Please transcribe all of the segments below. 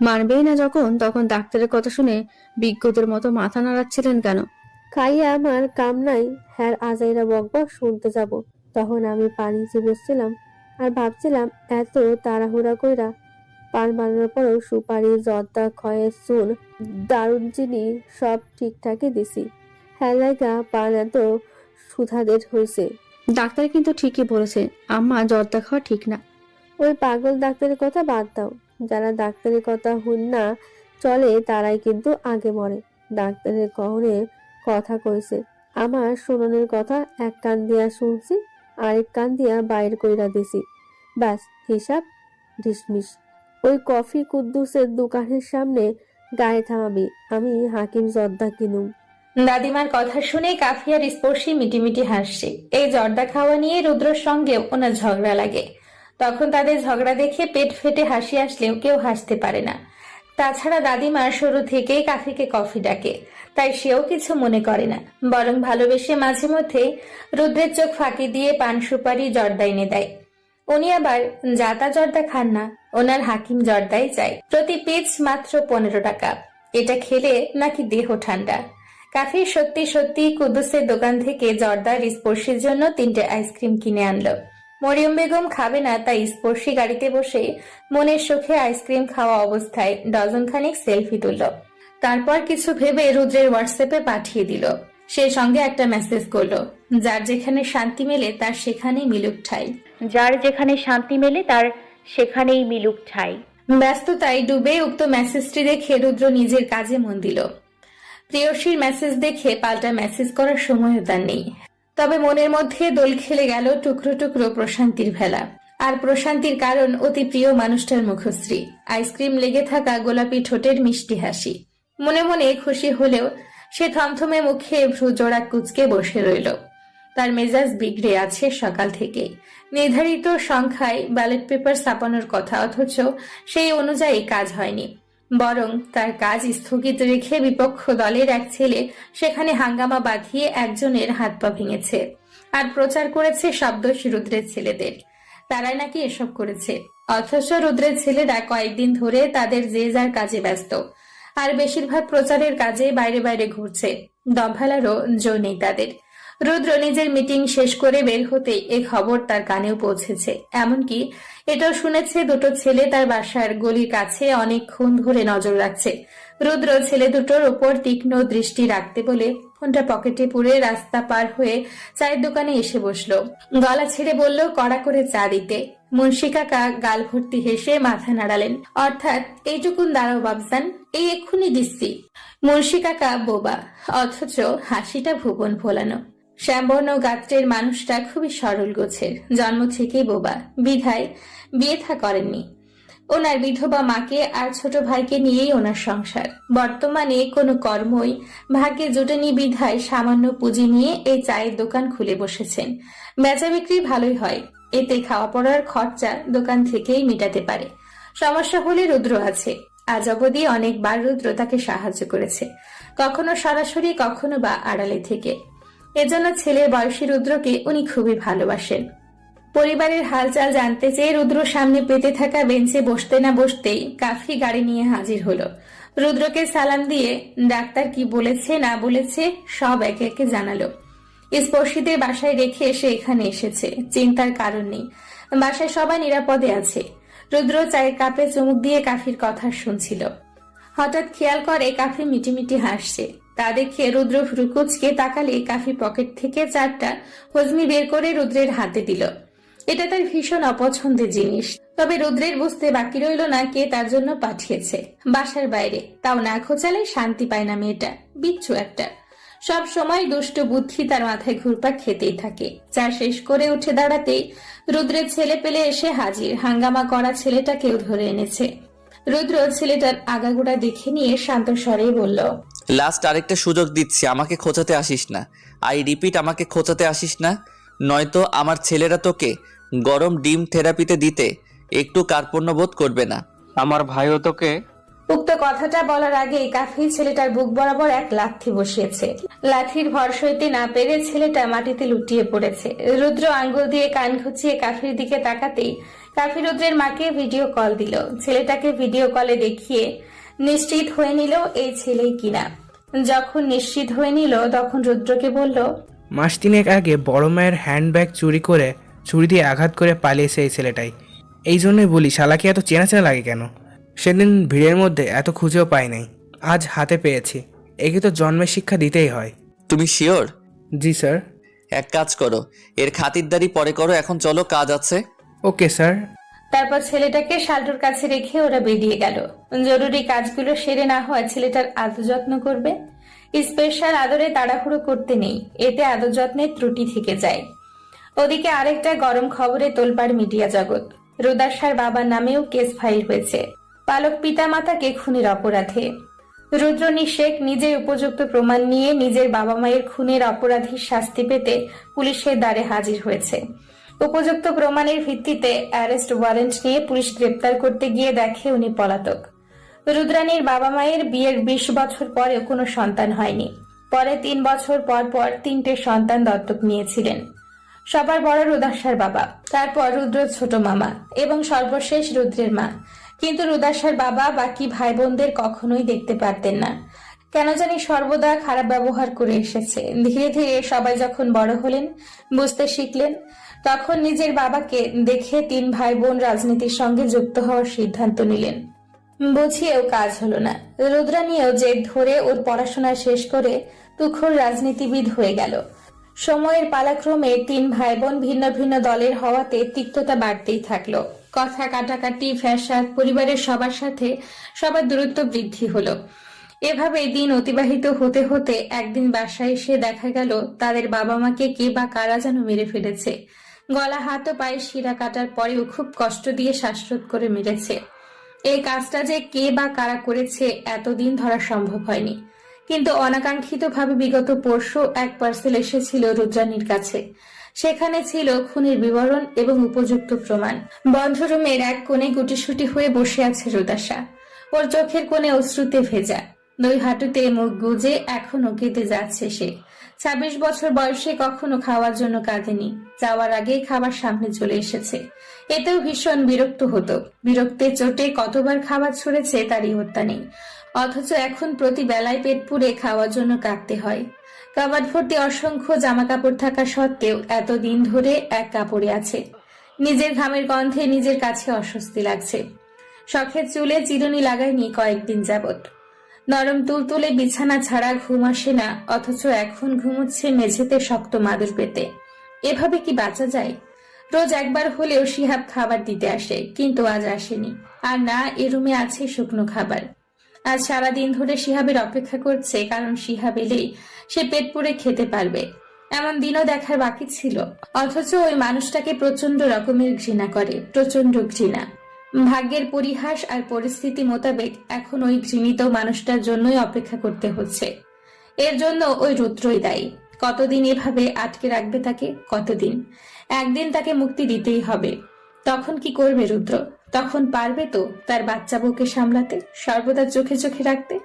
মানবেই না যখন তখন ডাক্তারের কথা শুনে বিজ্ঞদের মতো মাথা নাড়াচ্ছিলেন কেন? খাইয়ে আমার কাম নাই হ্যার আজাইরা বকবক শুনতে যাব। তখন আমি পানি চিবুচ্ছিলাম আর ভাবছিলাম এত তাড়াহুড়া কইরা পান বানানোর পরেও সুপারি জর্দা খয়ের চুল দারুণ চিনি সব ঠিকঠাকই দিছি। হ্যাঁ লাগা পান এত সুধাদের হয়েছে ডাক্তার কিন্তু ঠিকই বলেছে আম্মা জর্দা খাওয়া ঠিক না। ওই পাগল ডাক্তারের কথা বাদ দাও। যারা ডাক্তারের কথা হুন না, চলে তারাই কিন্তু আগে মরে। ডাক্তারের কহরে কথা কইছে, আমার শুননের কথা এক কান দিয়া শুনছি, আরেক কান দিয়া বাইর কইরা দিছি। ব্যাস, হিসাব ডিসমিস ওই কফি কুদ্দুসের দোকানের সামনে গায়ে থামাবি, আমি হাকিম জর্দা কিনুম। দাদিমার কথা শুনে কাফিয়ার স্পর্শী মিটিমিটি হাসছে। এই জর্দা খাওয়া নিয়ে রুদ্রর সঙ্গেও ওনার ঝগড়া লাগে। তখন তাদের ঝগড়া দেখে পেট ফেটে হাসি আসলেও কেউ হাসতে পারে না। তাছাড়া দাদিমা শুরু থেকেই কাফিকে কফি ডাকে, তাই সেও কিছু মনে করে না। বরং ভালোবেসে মাঝে মধ্যে রুদ্রের চোখ ফাঁকি দিয়ে পান সুপারি জর্দা এনে দেয়। উনি আবার জাতা জর্দা খান না, ওনার হাকিম জর্দাই চাই। প্রতি পিস মাত্র পনেরো টাকা। এটা খেলে নাকি দেহ ঠান্ডা। কাফি সত্যি সত্যি কুদ্দুসের দোকান থেকে জর্দার স্পর্শের জন্য তিনটে আইসক্রিম কিনে আনলো। মরিয়ম বেগম খাবে না তাই স্পর্শী গাড়িতে বসে মনের সুখে আইসক্রিম খাওয়া অবস্থায় ডজন খানিক সেলফি তুলল। তারপর কিছু ভেবে রুদ্রের হোয়াটসঅ্যাপে পাঠিয়ে দিল। সে সঙ্গে একটা মেসেজ করল যার যেখানে শান্তি মেলে তার সেখানেই মিলুক ঠাই। যার যেখানে শান্তি মেলে তার সেখানেই মিলুক ঠাই। ব্যস্ততায় ডুবে উক্ত মেসেজটি দেখে রুদ্র নিজের কাজে মন দিল। প্রিয়সীর মেসেজ দেখে পাল্টা মেসেজ করার সময়ও তার নেই। তবে মনের মধ্যে দোল খেলে গেল টুকরো টুকরো প্রশান্তির ভেলা। আর প্রশান্তির কারণ অতি প্রিয় মানুষটার মুখশ্রী। আইসক্রিম লেগে থাকা গোলাপি ঠোঁটের মিষ্টি হাসি। মনে মনে খুশি হলেও সে থমথমে মুখে ভ্রু জোড়া কুচকে বসে রইল। তার মেজাজ বিগড়ে আছে সকাল থেকে। নির্ধারিত সংখ্যায় ব্যালট পেপার ছাপানোর কথা, অথচ সেই অনুযায়ী কাজ হয়নি। বরং তার কাজ স্থগিত রেখে বিপক্ষ দলের এক ছেলে সেখানে হাঙ্গামা বাঁধিয়ে একজনের হাত পা ভেঙেছে আর প্রচার করেছে শব্দশী রুদ্রের ছেলেদের। তারাই নাকি এসব করেছে? অথচ রুদ্রের ছেলেরা কয়েকদিন ধরে তাদের যে যার কাজে ব্যস্ত। আর বেশিরভাগ প্রচারের কাজে বাইরে বাইরে ঘুরছে। দম ফেলারও জো নেই তাদের। রুদ্র নিজের মিটিং শেষ করে বের হতে এ খবর তার কানেও পৌঁছেছে। এমনকি এটাও শুনেছে দুটো ছেলে তার বাসার গলির কাছে অনেকক্ষণ ধরে নজর রাখছে। রুদ্র ছেলে দুটোর উপর তীক্ষ্ণ দৃষ্টি রাখতে বলে ফোনটা পকেটে পুরে রাস্তা পার হয়ে চায়ের দোকানে এসে বসল। গলা ছেড়ে বলল, কড়া করে চা দিতে। মুন্সি কাকা গাল ভর্তি হেসে মাথা নাড়ালেন। অর্থাৎ এইটুকুন দাঁড়াও বাবজান এই এক্ষুনি দিচ্ছি। মুন্সি কাকা বোবা, অথচ হাসিটা ভুবন ভোলানো। শ্যামবর্ণ গাত্রের মানুষটা খুবই সরল গোছের। জন্ম থেকেই বোবা। বিধায় বিয়ে থা করেননি। ওনার বিধবা মাকে আর ছোট ভাইকে নিয়েই ওনার সংসার। বর্তমানে কোনো কর্মই ভাগ্যে জোটেনি বিধায় সামান্য পুঁজি নিয়ে এই চায়ের দোকান খুলে বসেছেন। বেচা বিক্রি ভালোই হয়। এতে খাওয়া পড়ার খরচা দোকান থেকেই মেটাতে পারে। সমস্যা হলে রুদ্র আছে। আজ অবধি অনেকবার রুদ্র তাকে সাহায্য করেছে। কখনো সরাসরি, কখনো বা আড়ালে থেকে। এজন্য ছেলের বয়সী রুদ্রকে উনি খুবই ভালোবাসেন। পরিবারের হালচাল জানতে চেয়ে রুদ্র সামনে পেতে থাকা বেঞ্চে বসতে না বসতেই কাফি গাড়ি নিয়ে হাজির হলো। রুদ্রকে সালাম দিয়ে, ডাক্তার কি বলেছে, না বলেছে, সব একে একে জানালো। স্পর্শীদের বাসায় রেখে এসে এখানে এসেছে, চিন্তার কারণ নেই। বাসায় সবাই নিরাপদে আছে। রুদ্র চায়ের কাপে চুমুক দিয়ে কাফির কথা শুনছিল। হঠাৎ খেয়াল করে কাফি মিটিমিটি হাসছে। তা দেখে রুদ্র ফ্রুকুচকে তাকালে কাফি পকেট থেকে চারটা হজমি বের করে রুদ্রের হাতে দিল। এটা তার ভীষণ অপছন্দের জিনিস। তবে রুদ্রের বুঝতে বাকি রইল না কে তার জন্য পাঠিয়েছে। বাসার বাইরে। তাও না খোঁচালে শান্তি পায় না মেয়েটা। বিচ্ছু একটা। সব সময় দুষ্ট বুদ্ধি তার মাথায় ঘুরপাক খেতেই থাকে। চা শেষ করে উঠে দাঁড়াতেই রুদ্রের ছেলে পেলে এসে হাজির। হাঙ্গামা করা ছেলেটাকেও ধরে এনেছে। রুদ্র ছেলেটার আগাগোড়া দেখে নিয়ে শান্ত স্বরেই বলল লাস্ট আরেকটা সুযোগ দিচ্ছি আমাকে খোঁচাতে আসিস না। আই রিপিট আমাকে খোঁচাতে আসিস না। নয়তো আমার ছেলেরা তোকে গরম ডিম থেরাপিতে দিতে একটু কার্পণ্য বোধ করবে না। আমার ভাইও তোকে উক্ত কথাটা বলার আগেই কাফি ছেলেটার বুক বরাবর এক লাথি বসিয়েছে। লাথির ভর সইতে না পেরে ছেলেটা মাটিতে লুটিয়ে পড়েছে। রুদ্র আঙ্গুল দিয়ে কান ঘুচিয়ে কাফির দিকে তাকাতেই কাফি রুদ্রের মাকে ভিডিও কল দিল। ছেলেটাকে ভিডিও কলে দেখিয়ে নিশ্চিত হয়ে নিল এই ছেলেই কিনা। যখন নিশ্চিত হয়ে নিল তখন রুদ্রকে বলল মাস তিনেক আগে বড় মায়ের হ্যান্ডব্যাগ চুরি করে ছুরি দিয়ে আঘাত করে পালিয়েছে এই ছেলেটাই। এই জন্যই বলি শালাকে এত চেনা চেনা লাগে কেন? সেদিন ভিড়ের মধ্যে এত খুঁজেও পাই নাই। আজ হাতে পেয়েছি। একে তো জন্মের শিক্ষা দিতেই হয়। তুমি শিওর? জি স্যার। এক কাজ করো এর খাতিরদারি পরে করো এখন চলো কাজ আছে। Okay sir. তারপর ছেলেটাকে শাল্টুর কাছে রেখে ওরা বেরিয়ে গেল। জরুরি কাজগুলো সেরে না হয় ছেলেটার আদর যত্ন করবে। স্পেশাল আদরে তাড়াহুড়ো করতে নেই, এতে আদর যত্নের ত্রুটি থেকে যায়। ওদিকে আরেকটা গরম খবরে তোলপাড় মিডিয়া জগৎ। রুদাসার বাবার নামেও কেস ফাইল হয়েছে। পালক পিতা পিতামাতাকে খুনের অপরাধে। রুদ্রনী শেখ নিজে উপযুক্ত প্রমাণ নিয়ে নিজের বাবা মায়ের খুনের অপরাধীর শাস্তি পেতে পুলিশের দ্বারে হাজির হয়েছে। উপযুক্ত প্রমাণের ভিত্তিতে অ্যারেস্ট ওয়ারেন্ট নিয়ে পুলিশ গ্রেপ্তার করতে গিয়ে দেখে উনি পলাতক। রুদ্রানীর বাবা মায়ের বিয়ের বিশ বছর পরেও কোনো সন্তান হয়নি। পরে তিন বছর পর পর তিনটে সন্তান দত্তক নিয়েছিলেন। সবার বড় রুদাসার বাবা, তারপর রুদ্র ছোট মামা এবং সর্বশেষ রুদ্রের মা। কিন্তু রুদাসার বাবা বাকি ভাই বোনদের কখনোই দেখতে পারতেন না। কেন জানি সর্বদা খারাপ ব্যবহার করে এসেছে। ধীরে ধীরে সবাই যখন বড় হলেন, বুঝতে শিখলেন তখন নিজের বাবাকে দেখে তিন ভাই বোন রাজনীতির সঙ্গে যুক্ত হওয়ার সিদ্ধান্ত নিলেন। বুঝিয়েও কাজ হলো না। রুদ্রানিও জেদ ধরে ওর পড়াশোনা শেষ করে তুখোর রাজনীতিবিদ হয়ে গেল। সময়ের পালাক্রমে তিন ভাই বোন ভিন্ন ভিন্ন দলের হওয়াতে তিক্ততা বাড়তেই থাকল। কথা কাটাকাটি, ফ্যাসাদ, পরিবারের সবার সাথে সবার দূরত্ব বৃদ্ধি হলো। এভাবে দিন অতিবাহিত হতে হতে একদিন বাসায় এসে দেখা গেল তাদের বাবা মাকে কে বা কারা যেন মেরে ফেলেছে। গলা, হাত ও পায়ে শিরা কাটার পরেও খুব কষ্ট দিয়ে শ্বাসরোধ করে মেরেছে। এই কাজটা যে কে বা কারা করেছে এতদিন ধরা সম্ভব হয়নি। কিন্তু অনাকাঙ্ক্ষিতভাবে বিগত পরশু এক পার্সেল এসেছিল রুদ্রানীর কাছে। সেখানে ছিল খুনের বিবরণ এবং উপযুক্ত প্রমাণ। বন্ধ রুমের এক কোণে গুটিসুটি হয়ে বসে আছে রুদাসা ওর চোখের কোণে অশ্রুতে ভেজা। দুই হাঁটুতে মুখ গুজে এখনও কেটে যাচ্ছে সে। ছাব্বিশ বছর বয়সে কখনো খাওয়ার জন্য কাঁদেনি। যাওয়ার আগেই খাবার সামনে চলে এসেছে। এতেও ভীষণ বিরক্ত হতো। বিরক্তে চোটে কতবার খাবার ছড়েছে তারই হত্যা নেই। অথচ এখন প্রতি বেলায় পেট পুড়ে খাওয়ার জন্য কাঁদতে হয়। কাবাড ভর্তি অসংখ্য জামা কাপড় থাকা সত্ত্বেও এতদিন ধরে এক কাপড়ে আছে। নিজের ঘামের গন্ধে নিজের কাছে অস্বস্তি লাগছে। শখের চুলে চিরুনি লাগায়নি কয়েকদিন যাবত নরম তুলতুলে বিছানা ছাড়া ঘুম আসে না, অথচ এখন ঘুমুচ্ছে মেঝেতে শক্ত মাদুর পেতে। এভাবে কি বাঁচা যায়? রোজ একবার হলেও শিহাব খাবার দিতে আসে, কিন্তু আজ আসেনি। আর না, এ রুমে আছে শুকনো খাবার। আজ সারাদিন ধরে শিহাবের অপেক্ষা করছে, কারণ শিহাব এলেই সে পেট পুড়ে খেতে পারবে। এমন দিনও দেখার বাকি ছিল, অথচ ওই মানুষটাকে প্রচণ্ড রকমের ঘৃণা করে প্রচণ্ড ঘৃণা। ভাগ্যের পরিহাস আর পরিস্থিতি মোতাবেক এখন ওই ঘৃণিত মানুষটার জন্যই অপেক্ষা করতে হচ্ছে। এর জন্য ওই রুদ্রই দায়ী। কতদিন এভাবে আটকে রাখবে তাকে? কতদিন? একদিন তাকে মুক্তি দিতেই হবে। তখন কি করবে রুদ্র? তখন পারবে তো তার বাচ্চা বউকে সামলাতে, সর্বদা চোখে চোখে রাখতে,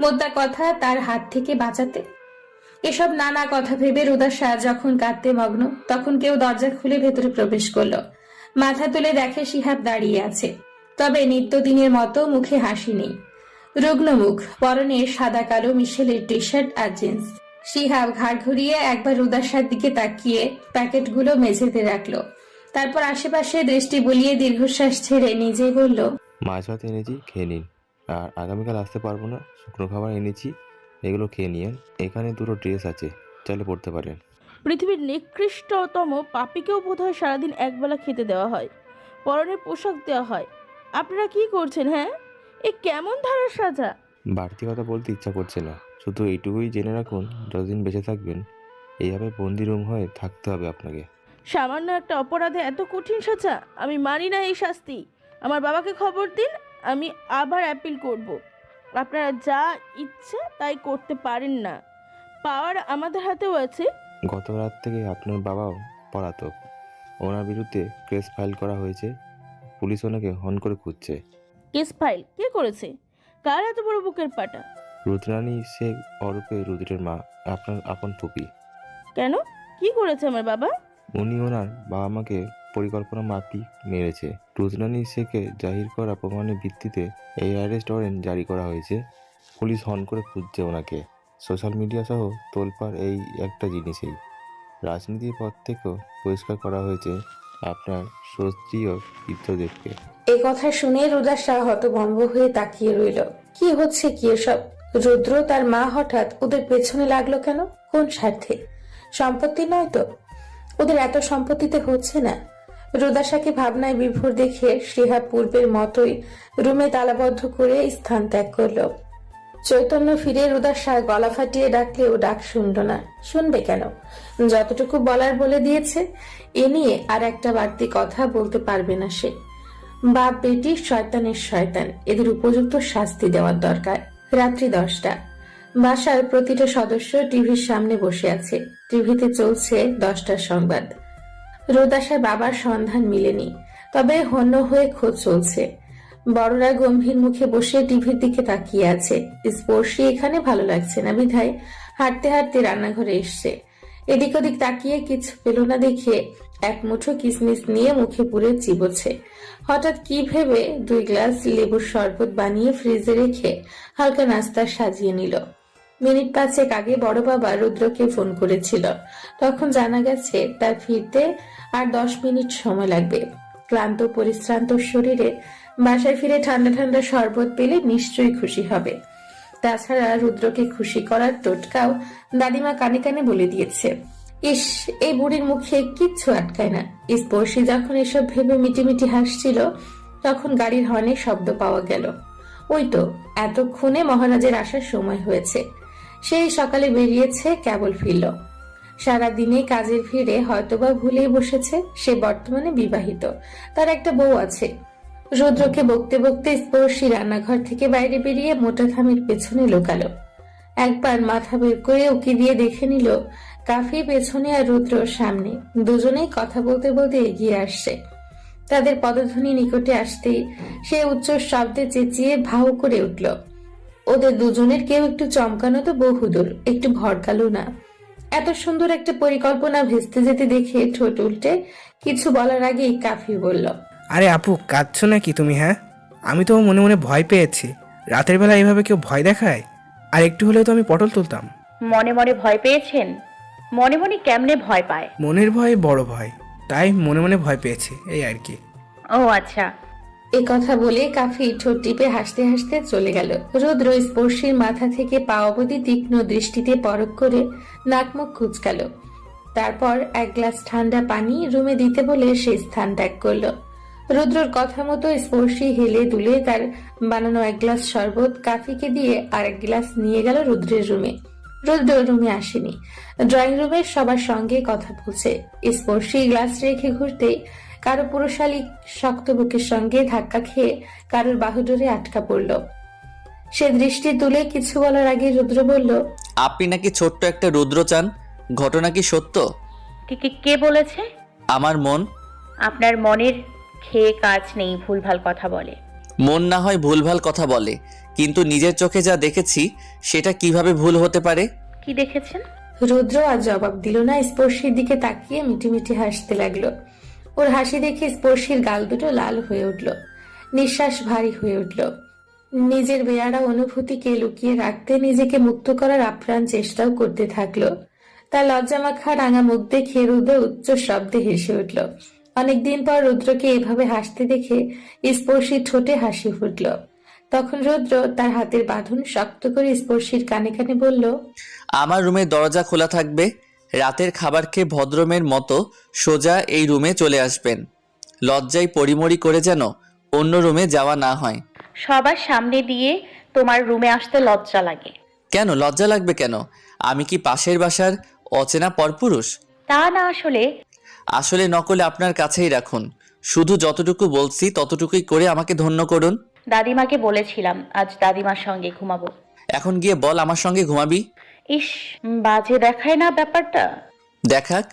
মোদ্দা কথা তার হাত থেকে বাঁচাতে? এসব নানা কথা ভেবে রুদাসা যখন কাঁদতে মগ্ন, তখন কেউ দরজা খুলে ভেতরে প্রবেশ করল। মাথা তুলে দেখে শিহাব দাঁড়িয়ে আছে। তবে নিত্যদিনের মতো মুখে হাসি নেই। রুগ্ন মুখ পরনে সাদা কালো মিশেলের টি শার্ট আর জিন্স। শিহাব ঘাড় ঘুরিয়ে একবার রুদাসার দিকে তাকিয়ে প্যাকেটগুলো মেঝেতে রাখল। তারপর আশেপাশে দৃষ্টি বুলিয়ে দীর্ঘশ্বাস ছেড়ে নিজেই বলল, মাছ ভাত এনেছি, খেয়ে নিন। আর আগামীকাল আসতে পারব না, শুকনো খাবার এনেছি, এগুলো খেয়ে নিন এখানে দুটো ড্রেস আছে, চাইলে পড়তে পারেন। পৃথিবীর নিকৃষ্টতম পাপিকেও বোধহয় সারাদিন একবেলা খেতে দেওয়া হয় পরনের পোশাক দেওয়া হয়। আপনারা কি করছেন হ্যাঁ? এ কেমন ধারার সাজা? বাড়তি কথা বলতে ইচ্ছা করছে না শুধু এইটুকুই জেনে রাখুন যতদিন বেঁচে থাকবেন এইভাবে বন্দি রুম হয়ে থাকতে হবে আপনাকে। সামান্য একটা অপরাধে এত কঠিন সাজা আমি মানি না এই শাস্তি। আমার বাবাকে খবর দিন আমি আবার অ্যাপিল করব। আপনারা যা ইচ্ছে তাই করতে পারেন না। পাওয়ার আমাদের হাতেও আছে গত রাত থেকে আপনার বাবাও পলাতক। ওনার বিরুদ্ধে কেস ফাইল করা হয়েছে। পুলিশ ওনাকে হন করে খুঁজছে। Case file? কে করেছে? কার এত বড় বুকের পাটা? রুদ্রানী শেখ অরূপে রুদ্রের মা। আপনার আপন ফুপি। কেন? কি করেছে আমার বাবা? উনি ওনার বাবা মাকে পরিকল্পনা মাফিক মেরেছে। রুজনানি শেখকে জাহির করা প্রমাণের ভিত্তিতে এই অ্যারেস্ট ওয়ারেন্ট জারি করা হয়েছে। পুলিশ হন করে খুঁজছে ওনাকে। সোশ্যাল মিডিয়া সহ তোলপাড় এই একটা জিনিসেই। রাজনীতির পর থেকেও পরিষ্কার করা হয়েছে আপনার সস্ত্রীয় তীর্থদেবকে এ কথা শুনে রুদাসা হতভম্ব হয়ে তাকিয়ে রইল। কি হচ্ছে কি এসব? রুদ্র তার মা হঠাৎ ওদের পেছনে লাগল কেন? কোন স্বার্থে? সম্পত্তি নয় তো? ওদের এত সম্পত্তিতে হচ্ছে না? রুদাসাকে ভাবনায় বিভোর দেখে শ্রেহা পূর্বের মতোই রুমে তালাবদ্ধ করে স্থান ত্যাগ করল। চৈতন্য ফিরে রুদাসা গলা ফাটিয়ে ডাকলেও ডাক শুনল না। শুনবে কেন? যতটুকু বলার বলে দিয়েছে, এ নিয়ে আর একটা বাড়তি কথা বলতে পারবে না সে। বাপ বেটি শয়তানের শয়তান, এদের উপযুক্ত শাস্তি দেওয়ার দরকার। রাত্রি দশটা। বাসার প্রতিটা সদস্য টিভির সামনে বসে আছে। টিভিতে চলছে দশটার সংবাদ। রোদাসার বাবার সন্ধান মিলেনি, তবে হন্য হয়ে খোঁজ চলছে। বড়রা গম্ভীর মুখে বসে টিভির দিকে তাকিয়ে আছে। স্পর্শী এখানে ভালো লাগছে না, বিধায়। হাঁটতে হাঁটতে রান্নাঘরে এসছে। এদিক ওদিক তাকিয়ে কিছু পেল না দেখে এক মুঠো কিসমিস নিয়ে মুখে পুরে চিবোচ্ছে। হঠাৎ কি ভেবে দুই গ্লাস লেবুর শরবত বানিয়ে ফ্রিজে রেখে হালকা নাস্তা সাজিয়ে নিল। মিনিট পাঁচেক আগে বড় বাবা রুদ্রকে ফোন করেছিল। তখন জানা গেছে তার ফিরতে আর দশ মিনিট সময় লাগবে। ক্লান্ত, পরিশ্রান্ত শরীরে বাসায় ফিরে ঠান্ডা ঠান্ডা শরবত পেলে নিশ্চয়ই খুশি হবে। তাছাড়া রুদ্রকে খুশি করার টোটকাও দাদিমা কানে কানে বলে দিয়েছে। ইস, এই বুড়ির মুখে কিচ্ছু আটকায় না। স্পর্শী যখন এসব ভেবে মিটিমিটি হাসছিল, তখন গাড়ির হর্নে শব্দ পাওয়া গেল। ওই তো, এতক্ষণে মহারাজের আসার সময় হয়েছে। সেই সকালে বেরিয়েছে, কেবল ফিরল। সারাদিনে কাজের ভিড়ে হয়তোবা ভুলেই বসেছে, সে বর্তমানে বিবাহিত। তার একটা বউ আছে। রুদ্রকে বকতে বকতে স্পর্শী রান্নাঘর থেকে বাইরে বেরিয়ে মোটা থামের পেছনে লুকালো। একবার মাথা বের করে উকি দিয়ে দেখে নিল, কাফি পেছনে আর রুদ্র সামনে। দুজনেই কথা বলতে বলতে এগিয়ে আসছে। তাদের পদধ্বনি নিকটে আসতেই সে উচ্চ শব্দে চেঁচিয়ে ভাও করে উঠল। ওদের দুজনের কেউ একটু চমকানো তো বহুদূর, একটু ভড়কালো না। এত সুন্দর একটা পরিকল্পনা ভেস্তে যেতে দেখে ঠোঁট উল্টে কিছু বলার আগেই কাফি বলল আরে আপু কাঁদছো নাকি তুমি হ্যাঁ? আমি তো মনে মনে ভয় পেয়েছি। রাতের বেলা এইভাবে কেউ ভয় দেখায়? আর একটু হলেও তো আমি পটল তুলতাম। মনে মনে ভয় পেয়েছেন? মনে মনে কেমনে ভয় পায়? মনের ভয় বড় ভয়। তাই মনে মনে ভয় পেয়েছি এই আর কি। ও আচ্ছা। এ কথা বলে কাফি ঠোঁট টিপে হাসতে হাসতে চলে গেল। রুদ্র স্পর্শীর মাথা থেকে পা অবধি তীক্ষ্ণ দৃষ্টিতে পরক করে নাক মুখ কুচকাল। তারপর এক গ্লাস ঠান্ডা পানি রুমে দিতে বলে সে স্থান ত্যাগ করল। রুদ্রর কথা মতো স্পর্শী হেলে দুলে তার বানানো এক গ্লাস শরবত কাফিকে দিয়ে আর এক গ্লাস নিয়ে গেল রুদ্রের রুমে। রুদ্র রুমে আসেনি। ড্রয়িং রুমে সবার সঙ্গে কথা বলছে। স্পর্শী গ্লাস রেখে ঘুরতেই কারও পুরুষালী শক্ত বুকের সঙ্গে ধাক্কা খেয়ে কারোর বাহুডোরে আটকা পড়ল। সে দৃষ্টি তুলে কিছু বলার আগে রুদ্র বলল আপনি নাকি ছোট্ট একটা রুদ্র চান? ঘটনা কি সত্য? কে কে- কে বলেছে? আমার মন। আপনার মনের খেয়ে কাজ নেই ভুলভাল কথা বলে। মন না হয় ভুলভাল কথা বলে কিন্তু নিজের চোখে যা দেখেছি সেটা কীভাবে ভুল হতে পারে? কি দেখেছেন? রুদ্র আর জবাব দিল না স্পর্শীর দিকে তাকিয়ে মিটিমিটি হাসতে লাগল। ওর হাসি দেখে স্পর্শীর গাল দুটো লাল হয়ে উঠল। নিঃশ্বাস ভারী হয়ে উঠল। নিজের বেয়ারা অনুভূতিকে লুকিয়ে রাখতে নিজেকে মুক্ত করার আপ্রাণ চেষ্টাও করতে থাকল। তার লজ্জামাখা রাঙা মুখ দেখে রুদ্র উচ্চ শব্দে হেসে উঠল। অনেকদিন পর রুদ্রকে এভাবে হাসতে দেখে স্পর্শীর ঠোঁটে হাসি ফুটল। তখন রুদ্র তার হাতের বাঁধন শক্ত করে স্পর্শীর কানে কানে বলল আমার রুমের দরজা খোলা থাকবে। রাতের খাবার খেয়ে ভদ্রমের মতো সোজা এই রুমে চলে আসবেন। লজ্জায় পরিমরি করে যেন অন্য রুমে যাওয়া না হয়। সবার সামনে দিয়ে তোমার রুমে আসতে লজ্জা লাগে। কেন? লজ্জা লাগবে কেন? আমি কি পাশের বাসার অচেনা পরপুরুষ? তা না আসলে আসলে নকলে আপনার কাছেই রাখুন। শুধু যতটুকু বলছি ততটুকুই করে আমাকে ধন্য করুন। দাদিমাকে বলেছিলাম আজ দাদিমার সঙ্গে ঘুমাবো। এখন গিয়ে বল আমার সঙ্গে ঘুমাবি? ইস বাজে দেখায় না ব্যাপারটা। দেখাক।